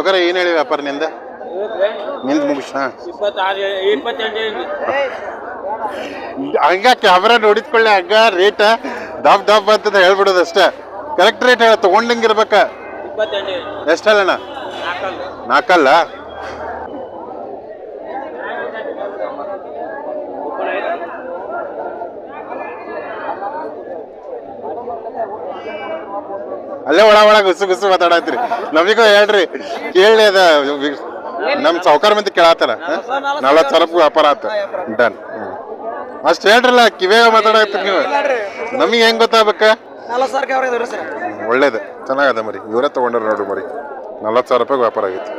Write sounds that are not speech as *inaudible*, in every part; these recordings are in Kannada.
ಸೌಕರ್ಯ ಏನು ಹೇಳಿ ವ್ಯಾಪಾರ ನಿಂದ? ನಿಂದ ಮುಗಿಸ್ ಹಂಗ ಕ್ಯಾಮ್ರಾ ನೋಡಿದ್ಕೊಳ್ಳಿ? ಹಂಗ ರೇಟ್ ದಬ್ ದಬ್ ಅಂತ ಹೇಳ್ಬಿಡೋದು ಅಷ್ಟೇ. ಕರೆಕ್ಟ್ ರೇಟ್ ಹೇಳ ತಗೊಂಡಂಗಿರ್ಬೇಕ ಎಷ್ಟಲ್ಲಣ್ಣ? ನಾಲ್ಕಲ್ಲ? ಅಲ್ಲೇ ಒಳ ಒಳ ಗುಸು ಗುಸು ಮಾತಾಡತ್ರಿ ನಮಗೂ ಹೇಳ್ರಿ ಕೇಳಿ ಅದ. ನಮ್ ಸಾವುಕಾರ ಮಂದಿ ಕೇಳತ್ತಾರ ನಲ್ವತ್ತು ಸಾವಿರ ರೂಪಾಯಿ ವ್ಯಾಪಾರ ಆತ. ಡನ್ ಅಷ್ಟು ಹೇಳ್ರಲ್ಲ ಕಿವೇ ಮಾತಾಡತ್ರಿ ನೀವು? ನಮಗೆ ಹೆಂಗ್ ಗೊತ್ತಾಗ್ಬೇಕ? ಒಳ್ಳೇದು. ಚೆನ್ನಾಗದ ಮರಿ. ಇವರೇ ತಗೊಂಡ್ರ ನೋಡ್ರಿ ಮರಿ. ನಲ್ವತ್ತು ಸಾವಿರ ರೂಪಾಯಿ ವ್ಯಾಪಾರ ಆಗಿತ್ತು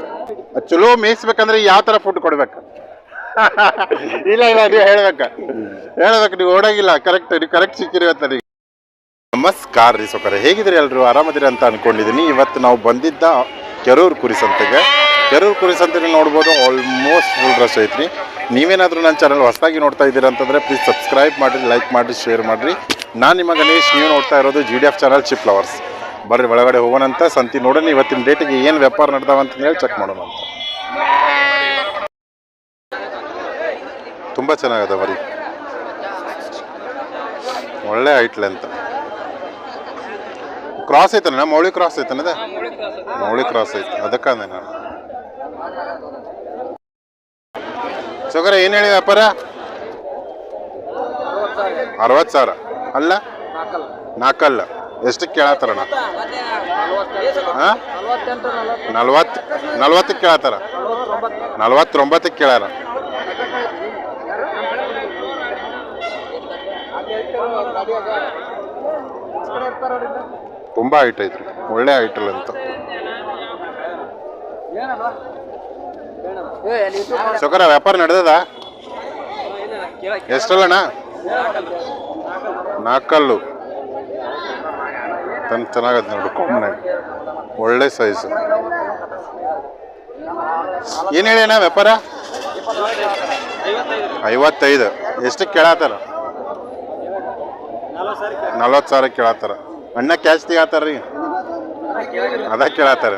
ಚಲೋ ಮೇಯಿಸ್ಬೇಕಂದ್ರೆ ಯಾವ ಥರ ಫುಡ್ ಕೊಡ್ಬೇಕು. *laughs* ಇಲ್ಲ ಇಲ್ಲ ನೀವು ಹೇಳ್ಬೇಕ. ಹೇಳ್ಬೇಕು ನೀವು ಓಡಾಗಿಲ್ಲ. ಕರೆಕ್ಟ್ ನೀವು ಕರೆಕ್ಟ್ ಸಿಕ್ಕಿರಿ ಇವತ್ತು ನನಗೆ. ನಮಸ್ಕಾರ ರೀ ಸೊಕರೆ. ಹೇಗಿದ್ರೆ ಎಲ್ಲರೂ ಆರಾಮದಿರಿ ಅಂತ ಅನ್ಕೊಂಡಿದ್ದೀನಿ. ಇವತ್ತು ನಾವು ಬಂದಿದ್ದ ಕೆರೂರು ಕುರಿ ಸಂತೆಗೆ. ಕೆರೂರು ಕುರಿ ನೋಡ್ಬೋದು ಆಲ್ಮೋಸ್ಟ್ ಫುಲ್ ರಶ್ ಐತ್ರಿ. ನೀವೇನಾದರೂ ನನ್ನ ಚಾನಲ್ ಹೊಸದಾಗಿ ನೋಡ್ತಾ ಇದ್ದೀರಾ ಅಂತಂದರೆ ಪ್ಲೀಸ್ ಸಬ್ಸ್ಕ್ರೈಬ್ ಮಾಡಿರಿ ಲೈಕ್ ಮಾಡಿರಿ ಶೇರ್ ಮಾಡಿರಿ. ನಾನು ನಿಮ್ಮ ಗಣೇಶ್, ನೀವು ನೋಡ್ತಾ ಇರೋದು G D F channel chip lovers ಬರ್ರಿ, ಒಳಗಡೆ ಹೋಗೋಣಂತ ಸಂತಿ ನೋಡೋಣ, ಇವತ್ತಿನ ಡೇಟಿಗೆ ಏನು ವ್ಯಾಪಾರ ನಡೆದಾವ ಅಂತ ಹೇಳಿ ಚೆಕ್ ಮಾಡೋಣ ಅಂತ. ತುಂಬ ಚೆನ್ನಾಗದ ಬರೀ ಒಳ್ಳೆ ಐಟ್ಲೆ ಅಂತ ಕ್ರಾಸ್ ಐತನ ಮೌಳಿ ಕ್ರಾಸ್ ಐತನದ ಮೌಳಿ ಕ್ರಾಸ್ ಐತಿ. ಅದಕ್ಕೆ ಅಂದೆ ನಾನು. ಸೌಕರ್ಯ ಏನು ಹೇಳಿ ವ್ಯಾಪಾರ ಅರವತ್ತು ಸಾವಿರ. ಅಲ್ಲ? ನಾಲ್ಕಲ್ಲ. ಎಷ್ಟಕ್ಕೆ ಕೇಳತ್ತಾರಣ ಹಾಂ? ನಲ್ವತ್ತು ನಲ್ವತ್ತಕ್ಕೆ ಕೇಳತ್ತಾರ? ನಲ್ವತ್ತೊಂಬತ್ತಕ್ಕೆ ಕೇಳ್ಯಾರ ತುಂಬ ಐಟ್ ಐತ್ರಿ. ಒಳ್ಳೆ ಐಟಲ್ ಅಂತ. ಸೌಕರ್ಯ, ವ್ಯಾಪಾರ ನಡೆದದ? ಎಷ್ಟಲ್ಲಣ್ಣ? ನಾಲ್ಕಲ್ಲು. ತನ್ ಚೆನ್ನಾಗದ ನೋಡು ಕೊಮ್ಮನೆ ಒಳ್ಳೆ ಸೈಜ್ ಏನು ಹೇಳಿ ಅಣ್ಣ ವ್ಯಾಪಾರ? ಐವತ್ತೈದು. ಎಷ್ಟಕ್ಕೆ ಕೇಳತ್ತಾರ ನಲ್ವತ್ತು ಸಾವಿರ ಕೇಳತ್ತಾರ ಅಣ್ಣ ಕ್ಯಾಶ್ ತೆಗಾತಾರ ರೀ. ಅದ ಕೇಳತ್ತಾರ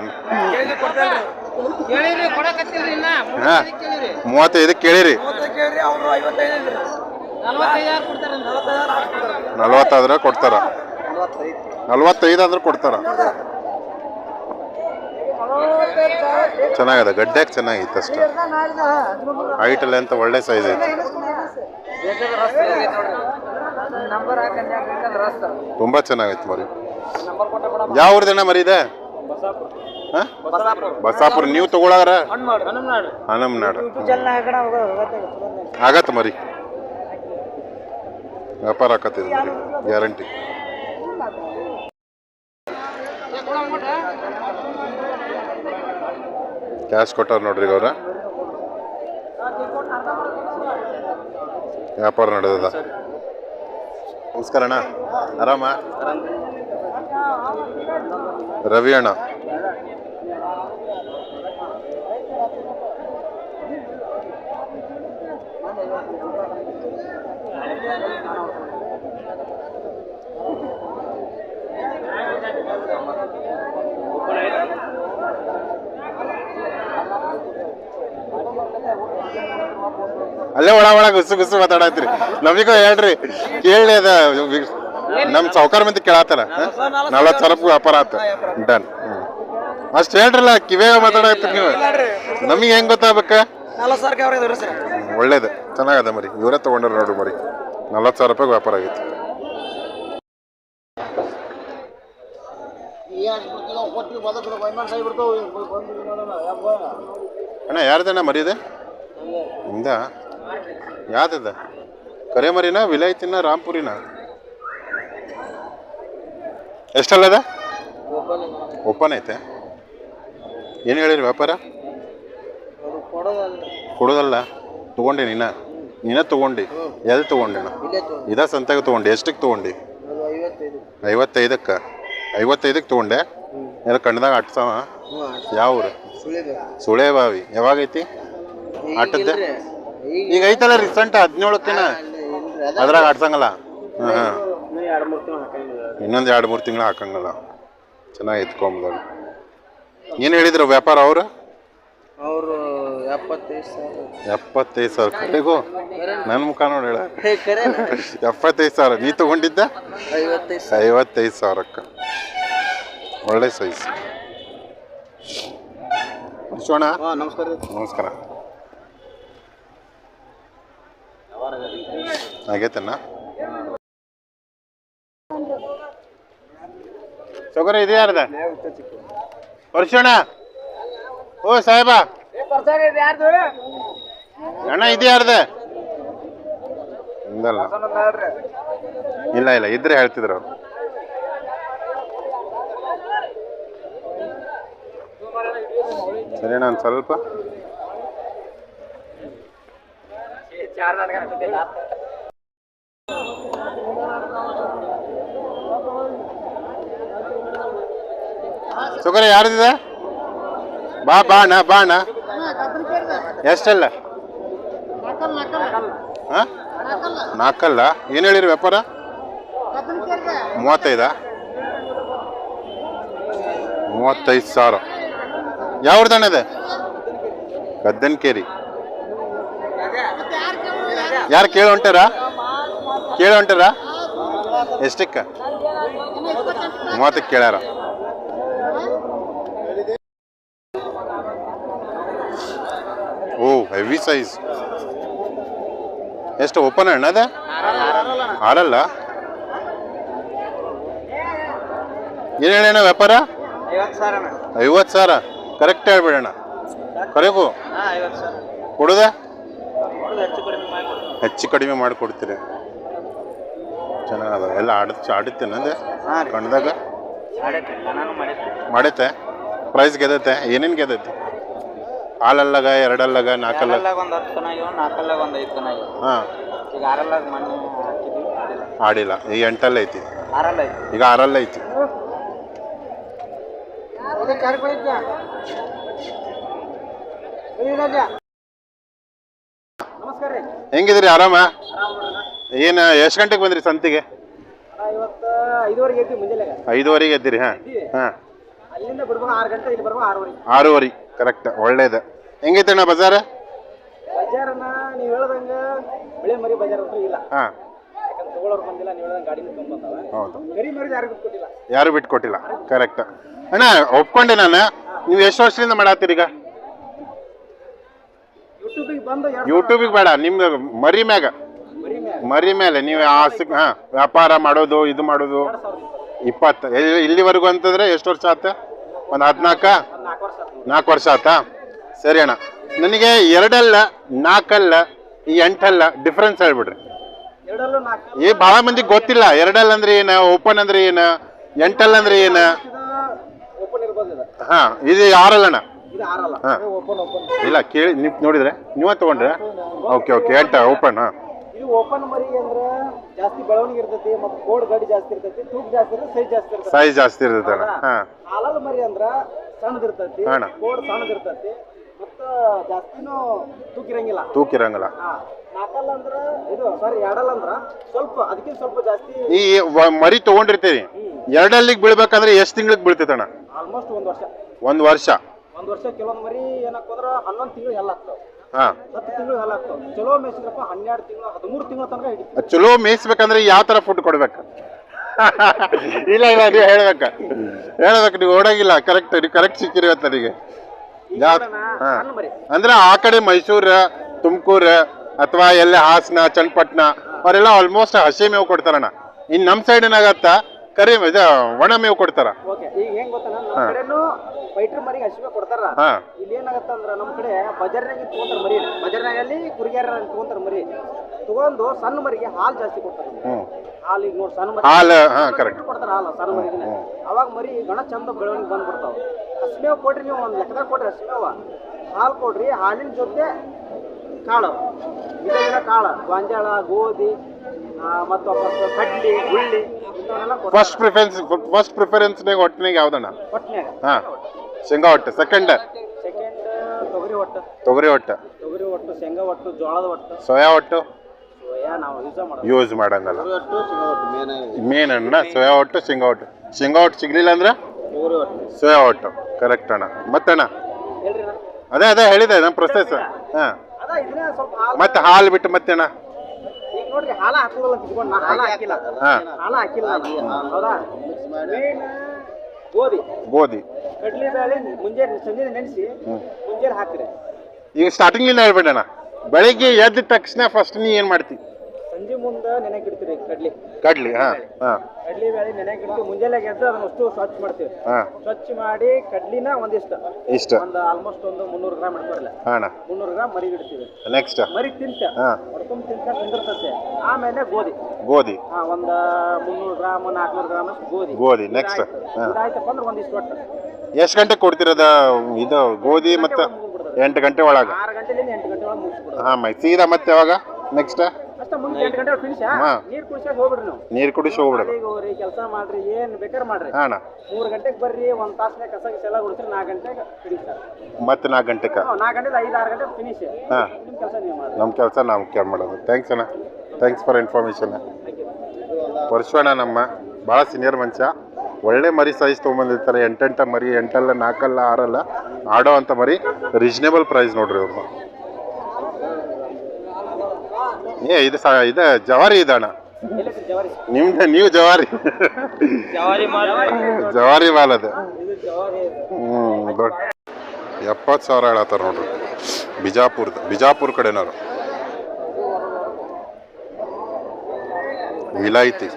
ಮೂವತ್ತೈದು ಹಾ ಕೇಳಿರಿ. ನಲ್ವತ್ತಾದ್ರೆ ಕೊಡ್ತಾರ ನಲ್ವತ್ತೈದು ಆದ್ರೆ ಕೊಡ್ತಾರ. ಚೆನ್ನಾಗದ ಗಡ್ಡ್ಯಾಗ ಚೆನ್ನಾಗಿತ್ತು ಅಷ್ಟೇ. ಹೈಟಲ್ಲಿ ಅಂತ ಒಳ್ಳೆ ಸೈಜ್ ಐತೆ. ತುಂಬಾ ಚೆನ್ನಾಗೈತೆ ಮರಿ. ಯಾವ ಊರ್ದಣ್ಣ ಮರಿ ಇದೆ? ಹಾ? ಬಸಾಪುರ. ನೀವು ತಗೊಳಾರ ಹನುಮನಾಡು ಆಗತ್ತ ಮರಿ. ವ್ಯಾಪಾರ ಆಕತ್ತಿದೆ ಮರಿ. ಗ್ಯಾರಂಟಿ. ಕ್ಯಾಶ್ ಕೊಟ್ಟಾರ ನೋಡ್ರಿ ಈಗ ಅವ್ರ ವ್ಯಾಪಾರ ನಡೆದದ. ನಮಸ್ಕಾರ ಅಣ್ಣ. ಆರಾಮ? ರವಿ ಅಣ್ಣ. ಅಲ್ಲೇ ಒಳ ಒಳ ಗುಸು ಗುಸು ಮಾತಾಡತ್ರಿ ನಮಗೂ ಹೇಳ್ರಿ ಕೇಳಿ ಅದ. ನಮ್ ಸಾವುಕಾರ ಮಂದಿ ಕೇಳತ್ತಾರ ನಲ್ವತ್ತು ಸಾವಿರ ರೂಪಾಯಿ ವ್ಯಾಪಾರ ಆತ. ಡನ್ ಅಷ್ಟು ಹೇಳ್ರಲ್ಲ ಕಿವೇ ಮಾತಾಡತ್ರಿ ನೀವು. ನಮಗೆ ಹೆಂಗ್ ಗೊತ್ತಾಗ್ಬೇಕ? ಒಳ್ಳೇದು. ಚೆನ್ನಾಗದ ಮರಿ. ಇವರೇ ತಗೊಂಡ್ರ ನೋಡ್ರಿ ಮರಿ. ನಲ್ವತ್ತು ಸಾವಿರ ರೂಪಾಯಿ ವ್ಯಾಪಾರ ಆಗಿತ್ತು ಅಣ್ಣ ಯಾರ್ದಣ್ಣ ಮರಿ ಇದೆ? ಹಿಂದ ಯಾವ್ದದ? ಕರೆಮರಿನ ವಿಲಾಯ್ತಿನ ರಾಮ್ಪುರಿನ ಎಷ್ಟಲ್ಲದ ಓಪನ್ ಐತೆ. ಏನು ಹೇಳಿರಿ ವ್ಯಾಪಾರ? ಕೊಡೋದಲ್ಲ. ತಗೊಂಡೆ ನಿನ್ನ ನಿನ್ನ ತಗೊಂಡಿ. ಎಲ್ಲಿ ತಗೊಂಡಿನ ಇದ ಸಂತೆಗೆ ತಗೊಂಡೆ. ಎಷ್ಟಕ್ಕೆ ತಗೊಂಡಿ? ಐವತ್ತೈದಕ್ಕೆ. ಐವತ್ತೈದಕ್ಕೆ ತಗೊಂಡೆ. ಎಲ್ಲ ಕಣ್ಣದಾಗ ಅಟ್ಸವ? ಯಾವ ಊರು ಸುಳೆ ಬಾವಿ ಯಾವಾಗೈತಿ? ಆಟದ್ದೆ? ಈಗ ಐತಲ್ಲ ರೀಸೆಂಟ್ ದಿನ ಅದ್ರಾಗ ಆಡ್ಸಂಗಲ್ಲ? ಹಾಂ ಹಾಂ ಇನ್ನೊಂದು ಎರಡು ಮೂರು ತಿಂಗಳು ಹಾಕಂಗಲ್ಲ. ಚೆನ್ನಾಗಿ ಎತ್ಕೊಂಬೋದು ಏನು ಹೇಳಿದ್ರು ವ್ಯಾಪಾರ ಅವರು? ಅವರು ಎಪ್ಪತ್ತೈದು ಸಾವಿರ. ಎಪ್ಪತ್ತೈದು ಸಾವಿರ. ಕಡೆಗೂ ನನ್ನ ಮುಖ ನೋಡಿ ಹೇಳ. ಎಪ್ಪತ್ತೈದು ಸಾವಿರ. ನೀ ತಗೊಂಡಿದ್ದ? ಐವತ್ತೈದು ಸಾವಿರ. ಐವತ್ತೈದು ಸಾವಿರಕ್ಕೆ. ಒಳ್ಳೆ ಸೈಜ್ ಶಿವಣ್ಣ ನಮಸ್ಕಾರ ನಮಸ್ಕಾರ. ಆಗೈತಣ್ಣ ಸೌಕರ್ಯ ಇದೆ ಯಾರ್ದ ವರ್ಷಣ ಓ, ಸಾಹೇಬ. ಅಣ್ಣ ಇದು ಯಾರ್ದ ಇಂದಲ್ಲ ಇಲ್ಲ ಇಲ್ಲ, ಇದ್ರೆ ಹೇಳ್ತಿದ್ರು ಅವ್ರು. ಸರಿ, ನಾನು ಸ್ವಲ್ಪ ಸುಗರ ಯಾರ್ದಿದೆ? ಬಾ ಬಾಣ ಬಾ ಅಣ್ಣ. ಎಷ್ಟಲ್ಲ? ಹಾ? ನಾಲ್ಕಲ್ಲ? ಏನು ಹೇಳಿರಿ ವ್ಯಾಪಾರ? ಮೂವತ್ತೈದಾ? ಮೂವತ್ತೈದು ಸಾವಿರ. ಯಾವ್ದಣ್ಣ ಇದೆ? ಗದ್ದನ್ಕೇರಿ. ಯಾರು ಕೇಳಿ ಹೊಂಟಾರ ಕೇಳಿ ಹೊಂಟಾರ ಎಷ್ಟಿಕ್ಕ ಮೂವತ್ತಕ್ಕೆ ಕೇಳ್ಯಾರ. ಓ ಹೆವಿ ಸೈಜ್ ಎಷ್ಟು ಓಪನ್ ಅಣ್ಣ ಅದೇ? ಆರಲ್ಲ ಏನು ಹೇಳಣ್ಣ ವ್ಯಾಪಾರ? ಐವತ್ತು ಸಾವಿರ ಕರೆಕ್ಟ್ ಹೇಳ್ಬಿಡಣ್ಣ. ಕರೆಗೂ. ಕೊಡೋದು? ಹೆಚ್ಚು ಕಡಿಮೆ ಮಾಡಿಕೊಡ್ತೀರಿ. ಚೆನ್ನಾಗದ. ಎಲ್ಲ ಆಡ ಆಡುತ್ತೇನೆ ರೀ. ಕಣ್ದಾಗ? ಮಾಡೈತೆ? ಪ್ರೈಸ್ ಗೆದೈತೆ ಏನೇನು ಗೆದೈತೆ ಹಾಲಲ್ಲಾಗ ಎರಡಲ್ಲಾಗ ನಾಲ್ಕಲ್ಲ ಹಾಂ. ಆಡಿಲ್ಲ. ಈಗ ಎಂಟಲ್ಲ ಐತಿ. ಈಗ ಆರಲ್ಲ ಐತಿ. ಹೆಂಗಿದ್ರಿ ಆರಾಮ? ಏನು ಎಷ್ಟು ಗಂಟೆಗೆ ಬಂದ್ರಿ ಸಂತಿಗೆ? ಐದುವರೆಗೆ ಎದ್ದಿರಿ ಹಾಂ? ಹಾಂ. ಆರೂವರೆ ಕರೆಕ್ಟ್ ಒಳ್ಳೇದ. ಹೆಂಗೈತೆ ಅಣ್ಣ ಬಜಾರ ಹಾಂ. ಹೌದು. ಯಾರು ಬಿಟ್ಕೊಟ್ಟಿಲ್ಲ? ಕರೆಕ್ಟ್ ಅಣ್ಣ ಒಪ್ಕೊಂಡೆ ನಾನು. ನೀವು ಎಷ್ಟು ವರ್ಷದಿಂದ ಮಾಡತ್ತೀರಿ ಈಗ ಯೂಟ್ಯೂಬಿಗೆ ಬೇಡ ನಿಮ್ದು ಮರಿ ಮ್ಯಾಗ. ಮರಿ ಮೇಲೆ ನೀವು ಆಸಕ್ ಹಾಂ ವ್ಯಾಪಾರ ಮಾಡೋದು ಇದು ಮಾಡೋದು. ಇಪ್ಪತ್ತು ಇಲ್ಲಿವರೆಗೂ ಅಂತಂದ್ರೆ ಎಷ್ಟು ವರ್ಷ ಆತ? ಒಂದು ಹದಿನಾಲ್ಕ? ನಾಲ್ಕು ವರ್ಷ ಆತು. ಸರಿ ಅಣ್ಣ. ನನಗೆ ಎರಡಲ್ಲ ನಾಲ್ಕಲ್ಲ ಈ ಎಂಟಲ್ಲ ಡಿಫ್ರೆನ್ಸ್ ಹೇಳ್ಬಿಡ್ರಿ. ಏ ಈ ಭಾಳ ಮಂದಿಗೆ ಗೊತ್ತಿಲ್ಲ. ಎರಡಲ್ಲ ಅಂದ್ರೆ ಏನು? ಓಪನ್ ಅಂದ್ರೆ ಏನು? ಎಂಟಲ್ಲ ಅಂದ್ರೆ ಏನು? ಹಾಂ ಇದು ಆರಲ್ಲ ಹಾ. ಓಪನ್ ಓಪನ್ ಇಲ್ಲ ಕೇಳಿ ನೀವು ನೋಡಿದ್ರೆ? ನೀವೇ ತಗೊಂಡ್ರೆ? ಓಕೆ ಓಕೆ ಹೇಳ್ತಾ ಓಪನ್ ಹಾಂ. ಇದು ಓಪನ್ ಮರಿ ಅಂದ್ರೆ ಜಾಸ್ತಿ ಬೆಳವಣಿಗೆ ಇರ್ತೈತಿ ಮತ್ತೆ ಕೋಡ್ ಗಾಡಿ ಜಾಸ್ತಿ ಇರ್ತೈತಿ ತೂಕ ಜಾಸ್ತಿ ಇರ್ತೈತಿ ಸೈಜ್ ಜಾಸ್ತಿ ಇರ್ತೈತಿ. ಸೈಜ್ ಜಾಸ್ತಿ ಇರ್ತೈತೆ ಅಣ್ಣ. ಹಾಂ. ಹಾಲಲ್ ಮರಿ ಅಂದ್ರೆ ಸಣ್ಣದಿರ್ತೈತಿ ಅಣ್ಣ. ಕೋಡ್ ಸಣ್ಣದಿರ್ತೈತಿ ಮತ್ತೆ ಜಾಸ್ತಿನೂ ತೂಕ ಇರಂಗಿಲ್ಲ. ತೂಕಿರಂಗಲ್ಲ ಹಾ. ನಾಕಲ್ ಅಂದ್ರ ಇದು ಸಾರಿ ಎರಡಲ್ಲ ಅಂದ್ರೆ ಸ್ವಲ್ಪ ಅದಕ್ಕಿಂತ ಸ್ವಲ್ಪ ಜಾಸ್ತಿ ಈ ವ- ಮರಿ ತಗೊಂಡಿರ್ತೀವಿ ಎರಡಲ್ಲಿಗೆ ಬೀಳ್ಬೇಕಂದ್ರೆ ಎಷ್ಟು ತಿಂಗಳಿಗೆ ಬೀಳ್ತೈತಣ್ಣ ಆಲ್ಮೋಸ್ಟ್ ಒಂದ್ ವರ್ಷ. ಒಂದು ವರ್ಷ. ಒಂದ್ ವರ್ಷ ಕೆಲವೊಂದ್ ಮರಿ ಏನಾಗ್ತಂದ್ರ ಹನ್ನೊಂದು ತಿಂಗಳು ಹಾಂ. ಹತ್ತು ತಿಂಗಳು ಎಲ್ಲ ಆಗ್ತಾವ. ಚಲೋ ಮೇಯಿಸಿದ್ರಪ್ಪ ಹನ್ನೆರಡು ತಿಂಗಳು ಹದಿಮೂರು ತಿಂಗಳ ತನಕ ಚಲೋ ಮೇಯಿಸ್ಬೇಕಂದ್ರೆ ಯಾವ ಥರ ಫುಡ್ ಕೊಡ್ಬೇಕು? *laughs* ಇಲ್ಲ ಇಲ್ಲ ನೀವು ಹೇಳ್ಬೇಕು. ಹೇಳ್ಬೇಕು ನೀವು ಓಡಾಗಿಲ್ಲ. ಕರೆಕ್ಟ್ ನೀವು ಕರೆಕ್ಟ್ ಸಿಕ್ಕಿರಿ ಇವತ್ತು ನನಗೆ ಅಂದ್ರೆ ಆ ಕಡೆ ಮೈಸೂರು ತುಮಕೂರು ಅಥವಾ ಎಲ್ಲ ಹಾಸನ ಚನ್ನಪಟ್ಟಣ ಅವರೆಲ್ಲ ಆಲ್ಮೋಸ್ಟ್ ಹಸಿ ಮೇವು ಕೊಡ್ತಾರಣ್ಣ. ಇನ್ನು ನಮ್ಮ ಸೈಡಿನಾಗತ್ತ ಕರಿ ಇದು ಒಣ ಮೇವು ಕೊಡ್ತಾರ. ಓಕೆ ಈಗ ಹೆಂಗ್ ಗೊತ್ತನ ನಮ್ಮ ಕಡೆನು ಫೈಟರ್ ಮರಿಗೆ ಹಸಿವೆ ಕೊಡ್ತಾರ. ಹಾ. ಇಲ್ಲಿ ಏನಾಗತ್ತ ನಮ್ಮ ಕಡೆ ಬಜಾರ್ನಾಗ ತಗೊಂತಾರ ಮರಿ. ಬಜಾರ್ನಾಗಲ್ಲಿ ಕುರಿಗಾರ ತಗೊಂತಾರ ಮರಿ. ತಗೊಂಡು ಸಣ್ಣ ಮರಿಗೆ ಹಾಲು ಜಾಸ್ತಿ ಕೊಡ್ತಾರೆ. ಹ್ಞೂ ಹಾಲು ಈಗ ನೋಡಿ ಸಣ್ಣ ಮರಿ ಹಾಲು ಹಾಂ ಕರೆಕ್ಟ್ ಕೊಡ್ತಾರ ಹಾಲು ಸಣ್ಣ ಮರಿಗೆ ಅವಾಗ ಮರಿ ಗಣ ಚಂದ ಬೆಳವಣಿಗೆ ಬಂದ್ಬಿಡ್ತಾವ. ಹಸಿಮೇವ್ ಕೊಡ್ರಿ ನೀವು ಒಂದು ಲೆಕ್ಕದಾಗ ಕೊಡ್ರಿ ಹಸಿಮೇವ. ಹಾಲು ಕೊಡ್ರಿ ಹಾಲಿನ ಜೊತೆ ಕಾಳು. ವಿಧ ವಿಧ ಕಾಳು? ಗೊಂಜಾಳ ಗೋಧಿ ಮತ್ತು ಕಡ್ಲಿ ಕೊಡ್ತಾರ. ಫಸ್ಟ್ ಪ್ರಿಫರೆನ್ಸ್ ಫಸ್ಟ್ ಪ್ರಿಫರೆನ್ಸ್ನಾಗ ಒಟ್ಟಿನಾಗ ಯಾವ್ದಣ್ಣ? ಒಟ್ನ್ಯಾಗ ಹಾಂ. ಶೇಂಗಾ ಹೊಟ್ಟೆ. ಸೆಕೆಂಡ್ ಸೆಕೆಂಡ್ ತೊಗರಿ ಒಟ್ಟು ತೊಗರಿ ಹೊಟ್ಟೆ. ತೊಗರಿ ಒಟ್ಟು ಶೇಂಗಾ ಒಟ್ಟು ಜೋಳದ ಒಟ್ಟು ಸೋಯಾ ಹೊಟ್ಟು? ಸೋಯಾ ನಾವು ಯೂಸ ಮಾಡೋದು ಯೂಸ್ ಮಾಡಂಗಲ್ಲ. ತೊಗರಿ ಒಟ್ಟು ಶೇಂಗಾ ಒಟ್ಟು ಮೇನ್ ಮೇನ್ ಅಣ್ಣ ಸೋಯಾ ಹೊಟ್ಟು ಶೇಂಗಾ ಹೊಟ್ಟು. ಶೇಂಗಾ ಹೊಟ್ಟು ಸಿಗ್ಲಿಲ್ಲ ಅಂದ್ರೆ? ಇವರು ಒಟ್ಟು ಸೋಯಾ ಒಟ್ಟು ಕರೆಕ್ಟ್ ಅಣ್ಣ. ಮತ್ತಣ್ಣ? ಅಣ್ಣ ಅದೇ ಅದೇ ಹೇಳಿದೆ ನಮ್ಮ ಪ್ರೊಸೆಸ್ ಹಾಂ. ಮತ್ತೆ ಹಾಲು ಬಿಟ್ಟು ಮತ್ತೆ ಈಗ ನೋಡ್ರಿ ಹಾಲ ಹಾಕೋದಲ್ಲ ತಿಳ್ಕೊಂಡು ನಾ ಹಾಲ ಹಾಕಿಲ್ಲ. ಹಾಂ ಹಾಲ ಹಾಕಿಲ್ಲ ನಾನು. ಹೌದಾ? ಮೇನ್ ಗೋಧಿ. ಗೋಧಿ. ಕಡ್ಲಿ ಬೇಳೆ ಮುಂಜಾನೆ ಸಂಜೆ ನೆನೆಸಿ ಮುಂಜಾನೆ ಹಾಕ್ರಿ. ಈಗ ಸ್ಟಾರ್ಟಿಂಗ್ಲಿಂದ ಹೇಳ್ಬೇಡಣ್ಣ. ಬೆಳಿಗ್ಗೆ ಎದ್ದ ತಕ್ಷಣ ಫಸ್ಟ್ ನೀ ಏನು ಮಾಡ್ತಿ? ಸಂಜೆ ಮುಂದೆ ನೆನೆಗೆ ಇಡ್ತೀರಿ ಕಡ್ಲಿ. ಕಡ್ಲಿ ಹಾಂ ಹಾಂ. ಕಡ್ಲಿ ಬೇಳೆ ನೆನೆಗೆ ಇಡ್ತೀವಿ ಮುಂಜಾನೆ ಎದ್ದು ಅದನ್ನ ಅಷ್ಟು ಸ್ವಚ್ಛ ಮಾಡ್ತೀವಿ. ಹಾಂ. ಸ್ವಚ್ಛ ಮಾಡಿ ಕಡ್ಲಿನ ಒಂದಿಷ್ಟು. ಇಷ್ಟ. ಒಂದು ಆಲ್ಮೋಸ್ಟ್ ಒಂದು ಮುನ್ನೂರು ಗ್ರಾಮ್ ಇಡ್ತಾರಲ್ಲ ಹಾಂ ಅಣ್ಣ. ಮುನ್ನೂರು ಗ್ರಾಮ್ ಮರಿ ಇಡ್ತೀವಿ. ನೆಕ್ಸ್ಟ್ ಮರಿ ತಿಂತ. ಹಾಂ. ಹೊಡ್ಕೊಂಡ್ ತಿಂತ ಕುಂದಿರ್ತತೆ. ಆಮೇಲೆ ಗೋಧಿ. ಗೋಧಿ. ಹಾ ಒಂದು ಮುನ್ನೂರು ಗ್ರಾಮ್ ನಾಲ್ಕುನೂರು ಗ್ರಾಮ್ ಅಷ್ಟು ಗೋಧಿ. ಗೋಧಿ ನೆಕ್ಸ್ಟ್ ಹಾಂ. ಇದಾಯ್ತಪ್ಪ ಅಂದ್ರೆ ಒಂದಿಷ್ಟು ಒಟ್ಟು. ಎಷ್ಟು ಗಂಟೆ ಕೊಡ್ತಿರೋದ ಇದು ಗೋಧಿ ಮತ್ತೆ ಎಂಟು ಗಂಟೆ ಒಳಗೆ? ಆರು ಗಂಟೆಲಿಂದ ಎಂಟು ಗಂಟೆ ಒಳಗೆ ಮುಗಿಸ್ಬಿಡೋದು ಹಾಂ ಮೈ ಸೀದಾ ಮತ್ತೆ ಯಾವಾಗ? ನೆಕ್ಸ್ಟ್ ಕುಡಿಸಿ. ನೀರು ಕುಡಿಸ್ಕೊಂಡು ಹೋಗ್ಬಿಡ್ರಿ ನೀವು. ನೀರು ಕುಡಿಸಿ ಹೋಗ್ರಿ ಕೆಲಸ ಮಾಡ್ರಿ ಏನ್ ಬೇಕಾದ್ರೆ ಮಾಡ್ರಿ. ಅಣ್ಣ. ಮೂರು ಗಂಟೆಗೆ ಬರ್ರಿ ಒಂದ್ ತಾಸನೇ ಕಸ ಗಿಸ ಎಲ್ಲ ಹೊಡ್ತೀರಿ ನಾಲ್ಕು ಗಂಟೆಗೆ ಫಿನಿಶ್ ಮತ್ತೆ ನಾಲ್ಕು ಗಂಟೆಗೆ ನಾಲ್ಕು ಗಂಟೆಗೆ ಐದು ಆರು ಗಂಟೆ ಫಿನಿಶ್ ಹಾಂ. ನಿಮ್ಮ ಕೆಲಸ ನೀವು ನಮ್ಮ ಕೆಲಸ ನಾವು ಕೇರ್ ಮಾಡೋದು. ಥ್ಯಾಂಕ್ಸ್ ಅಣ್ಣ. ಥ್ಯಾಂಕ್ಸ್ ಫಾರ್ ಇನ್ಫಾರ್ಮೇಷನ್ ಪರಶುವಣ್ಣ ನಮ್ಮ ಭಾಳ ಸೀನಿಯರ್ ಮಂಚ ಒಳ್ಳೆ ಮರಿ ಸೈಜ್ ತೊಗೊಂಬಂದಿರ್ತಾರೆ. ಎಂಟೆಂಟ ಮರಿ ಎಂಟಲ್ಲ ನಾಲ್ಕಲ್ಲ ಆರಲ್ಲ ಆಡೋ ಅಂತ ಮರಿ ರೀಸನೇಬಲ್ ಪ್ರೈಸ್ ನೋಡ್ರಿ ಅವ್ರನ್ನ ಏ ಇದು ಸ ಇದು ಜವಾರಿ ಇದಣ್ಣ ನಿಮ್ದ ನೀವು ಜವಾರಿ. ಜವಾರಿ ಮಾಲ್. ಅದು. ಹ್ಞೂ ದೊಡ್ಡ ಎಪ್ಪತ್ತು ಸಾವಿರ ಹೇಳತ್ತಾರ ನೋಡ್ರಿ. ಬಿಜಾಪುರದ ಬಿಜಾಪುರ ಕಡೆನವ್ರು. ವಿಲಾಯ್ತಿ.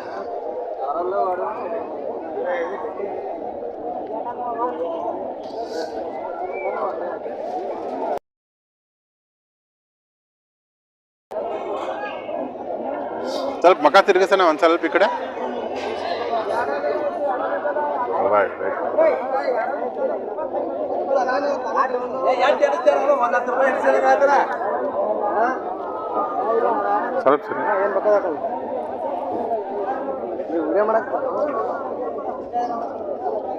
ಸ್ವಲ್ಪ ಮಕ ತಿರ್ಗಿಸೋಣ ಒಂದು ಸ್ವಲ್ಪ ಈ ಕಡೆ Right, right. ಸ್ವಲ್ಪ ಸರಿ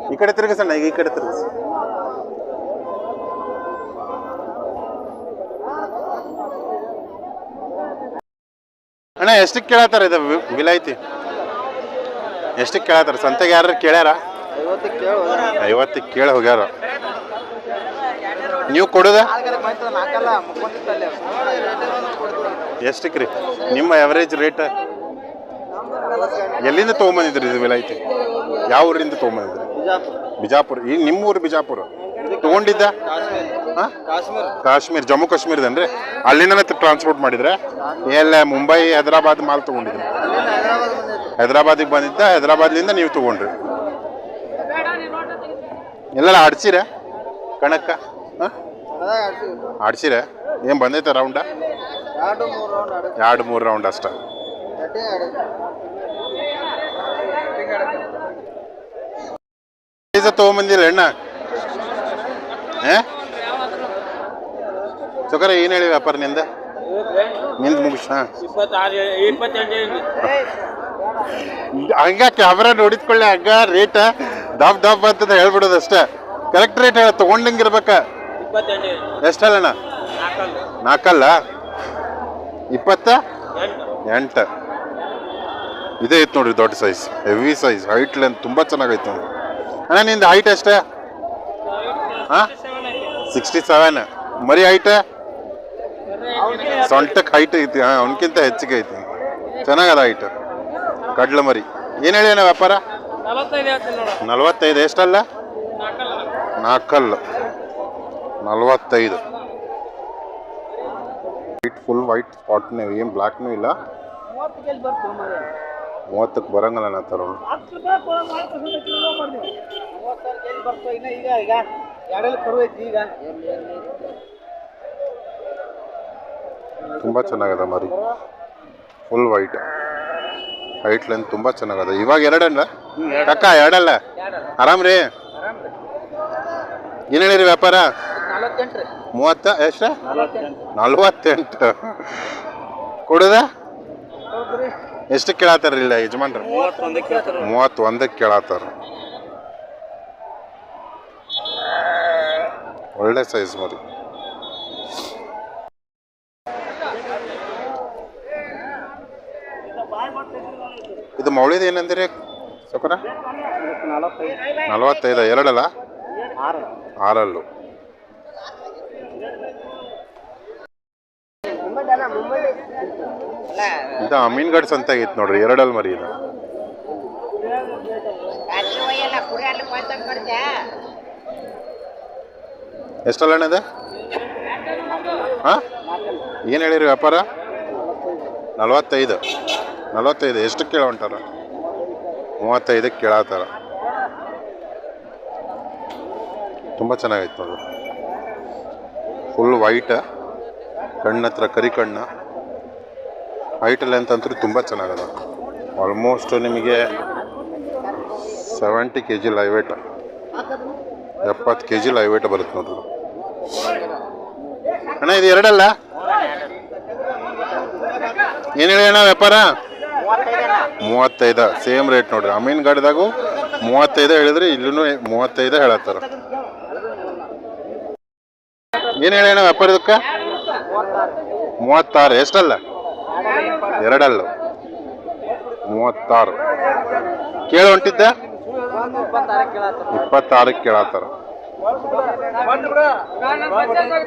ಈ ಕಡೆ ತಿರುಗಿಸಣ್ಣ ಈಗ ಈ ಕಡೆ ತಿರುಗಿಸಿ ಅಣ್ಣ, ಎಷ್ಟಕ್ಕೆ ಕೇಳತ್ತಾರ ಇದು ವಿ- ವಿಲಾಯ್ತಿ ಎಷ್ಟಕ್ಕೆ ಕೇಳತ್ತಾರ? ಸಂತೆಗೆ ಯಾರು ಕೇಳ್ಯಾರ? ಐವತ್ತಕ್ಕೆ ಕೇಳಿ ಹೋಗ್ಯಾರ. ನೀವು ಕೊಡೋದ? ಎಷ್ಟಕ್ಕೆ ರೀ? ನಿಮ್ಮ ಎವರೇಜ್ ರೇಟ್ ಎಲ್ಲಿಂದ ತೊಗೊಂಬಂದಿದ್ರಿ ಇದು ವಿಲಾಯ್ತಿ ಯಾವ ಊರಿಂದ ತೊಗೊಂಬಂದಿದ್ರಿ? ಬಿಜಾಪುರ. ಈಗ ನಿಮ್ಮ ಊರು ಬಿಜಾಪುರ? ತೊಗೊಂಡಿದ್ದ? ಕಾಶ್ಮೀರ. ಕಾಶ್ಮೀರ್, ಜಮ್ಮು ಕಾಶ್ಮೀರದನ್ರಿ? ಅಲ್ಲಿಂದನೇ ಟ್ರಾನ್ಸ್ಪೋರ್ಟ್ ಮಾಡಿದ್ರೆ? ಎಲ್ಲ ಮುಂಬೈ, ಹೈದರಾಬಾದ್ ಮಾಲ್ ತಗೊಂಡಿದ್ರಿ. ಹೈದರಾಬಾದಿಗೆ ಬಂದಿದ್ದ, ಹೈದರಾಬಾದ್ಲಿಂದ ನೀವು ತಗೊಂಡ್ರಿ. ಎಲ್ಲೆಲ್ಲ ಆಡ್ಸಿರ? ಕಣಕ್ಕ? ಆಡ್ಸಿರ? ಏನು ಬಂದೈತೆ ರೌಂಡ ಎರಡು, ಮೂರು ರೌಂಡ್ ಅಷ್ಟ. ತಗೊಂಬಂದಿಲ್ಲ ಎಣ್ಣ ಏ ಚೊಕರ ಏನು ಹೇಳಿ ವ್ಯಾಪಾರ ನಿಂದ? ನಿಂದ ಮುಗಿಸ್ ಹಂಗ ಕ್ಯಾಮ್ರಾ ನೋಡಿದ್ಕೊಳ್ಳಿ, ಹಂಗ ರೇಟ್ ದಬ್ ದಬ್ ಅಂತ ಹೇಳ್ಬಿಡೋದು ಅಷ್ಟೇ. ಕರೆಕ್ಟ್ ರೇಟ್ ಹೇಳ ತಗೊಂಡಂಗಿರ್ಬೇಕ ಎಷ್ಟಲ್ಲಣ್ಣ? ನಾಲ್ಕಲ್ಲ ಇಪ್ಪತ್ತ? ಎಂಟು. ಇದೇ ಐತೆ ನೋಡ್ರಿ ದೊಡ್ಡ size heavy size height length ತುಂಬ ಚೆನ್ನಾಗೈತೆ ನೋಡಿ ಅಣ್ಣ, ನಿಂದು ಹೈಟ್ ಎಷ್ಟೇ? ಹಾಂ ಸಿಕ್ಸ್ಟಿ ಸೆವೆನ್ ಮರಿ ಹೈಟ್ ಸೊಂಟಕ್ಕೆ ಹೈಟ್ ಐತಿ ಹಾಂ ಅವನಕ್ಕಿಂತ ಹೆಚ್ಚಿಗೆ ಐತಿ. ಚೆನ್ನಾಗದ ಹೈಟ್ ಕಡ್ಲ ಮರಿ. ಏನು ಹೇಳಿ ಅಣ್ಣ ವ್ಯಾಪಾರ? ನಲವತ್ತೈದು ಎಷ್ಟಲ್ಲ? ನಾಲ್ಕಲ್ಲ. ನಾಲ್ಕಲ್ಲು ನಲವತ್ತೈದು ವೈಟ್ ಫುಲ್ ವೈಟ್ ಸ್ಪಾಟ್ನೇ ಏನು ಬ್ಲ್ಯಾಕ್ನೂ ಇಲ್ಲ. ಈಗ ಮೂವತ್ತಕ್ಕೆ ಬರಂಗಲ್ಲ ನಾ ತರೋ ಹತ್ತು ರೂಪಾಯಿ ಕೊಡು, ನಾಲ್ಕು ರೂಪಾಯಿ ಕಿಲೋ ಮಾಡ್ತೀವಿ ಮೂವತ್ತಾರು ಕೆಜಿ ಬರ್ತು ಇನ್ನ ಈಗ ಈಗ ಎರಡಲ್ಲಿ ಕರು ಐತಿ ಈಗ ತುಂಬ ಚೆನ್ನಾಗದ ಮರಿ. ಫುಲ್ ವೈಟ್ ಹೈಟ್ ಲೆಂತ್ ತುಂಬ ಚೆನ್ನಾಗದ. ಇವಾಗ ಎರಡಲ್ಲ? ಅಕ್ಕ, ಎರಡಲ್ಲ? ಆರಾಮ್ ರೀ? ಏನು ಹೇಳಿರಿ ವ್ಯಾಪಾರ? ಮೂವತ್ತ ಎಷ್ಟು ನಲವತ್ತೆಂಟು. ಕೊಡುದ? ಎಷ್ಟು ಕೇಳತ್ತಾರ ಇಲ್ಲ ಯಜಮಾನ್ರ? ಮೂವತ್ತೊಂದಕ್ಕೆ ಕೇಳತ್ತಾರ ಒಳ್ಳೆ ಸೈಜ್ ಮರಿ. ಇದು ಮೌಳಿದ ಏನಂದಿರಿ ಸೊಕರ ನಲವತ್ತೈದ, ಎರಡಲ್ಲ? ಆರು ಆರಲ್ಲು. ಇದು ಅಮೀನ್ಗಢ್ ಸಂತೆ ಐತ್ ನೋಡ್ರಿ ಎರಡಲ್ಲಿ ಮರಿ ಇದು. ಎಷ್ಟಲ್ಲ ಇದೆ? ಹಾಂ? ಏನು ಹೇಳಿರಿ ವ್ಯಾಪಾರ? ನಲವತ್ತೈದು. ನಲವತ್ತೈದು, ಎಷ್ಟು ಕೇಳೋಂಟಾರ ಮೂವತ್ತೈದಕ್ಕೆ ಕೇಳತ್ತಾರ ತುಂಬ ಚೆನ್ನಾಗೈತೆ ನೋಡ್ರಿ ಫುಲ್ ವೈಟ ಕಣ್ಣತ್ರ ಕರಿ ಕಣ್ಣ. ಹೈಟ್ ಲೆಂತ್ ಅಂತೂ ತುಂಬ ಚೆನ್ನಾಗದ. ಆಲ್ಮೋಸ್ಟ್ ನಿಮಗೆ ಸೆವೆಂಟಿ ಕೆ ಜಿ ಲೈವ್ ಎಪ್ಪತ್ತು ಕೆ ಜಿ ಲೈವ್ ಬರುತ್ತೆ ನೋಡ್ರಿ ಅಣ್ಣ, ಇದು ಎರಡಲ್ಲ? ಏನು ಹೇಳಿ ಅಣ್ಣ ವ್ಯಾಪಾರ? ಮೂವತ್ತೈದು ಸೇಮ್ ರೇಟ್ ನೋಡ್ರಿ. ಅಮೀನ್ ಗಾಡಿದಾಗೂ ಮೂವತ್ತೈದು ಹೇಳಿದ್ರಿ ಇಲ್ಲೂ ಮೂವತ್ತೈದು ಹೇಳತ್ತಾರ. ಏನು ಹೇಳ ವ್ಯಾಪಾರ ಇದಕ್ಕೆ ಮೂವತ್ತಾರು ಎಷ್ಟಲ್ಲ? ಎರಡಲ್ಲ. ಮೂವತ್ತಾರು. ಕೇಳ ಹೊಂಟಿದ್ದ ಇಪ್ಪತ್ತಾರಕ್ಕೆ ಕೇಳತ್ತಾರ. ಪಂಚಾಯತ್